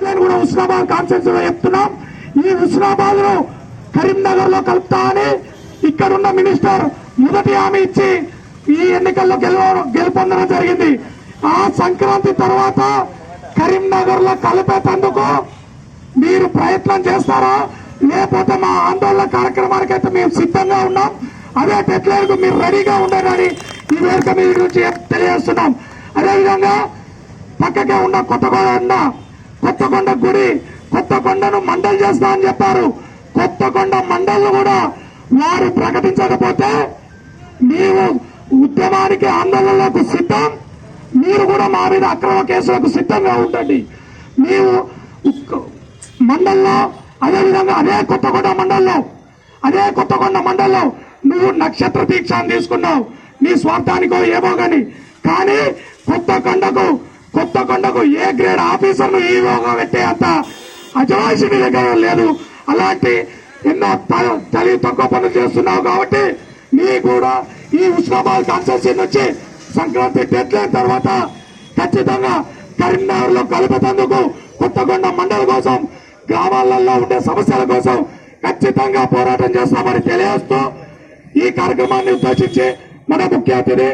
నేను కూడా హుస్నాబాద్ కాన్ఫరెన్స్లో చెప్తున్నాం. ఈ హుస్నాబాద్ను కరీంనగర్లో కలుపుతా అని ఇక్కడున్న మినిస్టర్ మొదటి హామీ ఇచ్చి ఈ ఎన్నికల్లో గెలువ గెలుపొందడం జరిగింది. ఆ సంక్రాంతి తర్వాత కరీంనగర్లో కలిపేటందుకు మీరు ప్రయత్నం చేస్తారా? లేకపోతే మా ఆందోళన కార్యక్రమానికి అయితే మేము సిద్ధంగా ఉన్నాం. అదే డెడ్లైన్ మీరు రెడీగా ఉండాలని ఈ వేదిక మీద నుంచి తెలియజేస్తున్నాం. అదేవిధంగా పక్కకే ఉన్న కొత్తగొండ కొత్తకొండ గుడి కొత్తకొండను మండలి చేస్తా అని చెప్పారు. కొత్తకొండ మండలి కూడా వారు ప్రకటించకపోతే మేము ఉద్యమానికి ఆందోళనలకు సిద్ధం. మీరు కూడా మా మీద అక్రమ కేసులకు సిద్ధంగా ఉండండి. మేము మండల్లో అదేవిధంగా అదే కొత్తకొండ మండల్లో అదే కొత్తకొండ మండల్లో నువ్వు నక్షత్ర దీక్ష తీసుకున్నావు. నీ స్వార్థానికో ఏమో గాని. కానీ కొత్తకొండకు కొత్తకొండకు ఏ గ్రేడ్ ఆఫీసర్ను ఈవోగా పెట్టే అంత అజమాయిషి నీ దగ్గర లేదు. అలాంటి ఎన్నో త- తెలివి తక్కువ పనులు చేస్తున్నావు కాబట్టి నీ కూడా ఈ ఉస్మాబాద్ కాన్స్టిట్యూషన్ నుంచి సంక్రాంతి డెడ్ లైన్ తర్వాత ఖచ్చితంగా కరీంనగర్లో కలిపేందుకు కొత్తకొండ మండలం కోసం గ్రామాలలో ఉండే సమస్యల కోసం ఖచ్చితంగా పోరాటం చేస్తామని తెలియజేస్తూ ఈ కార్యక్రమాన్ని ఉద్దేశించి మన ముఖ్య అతిథి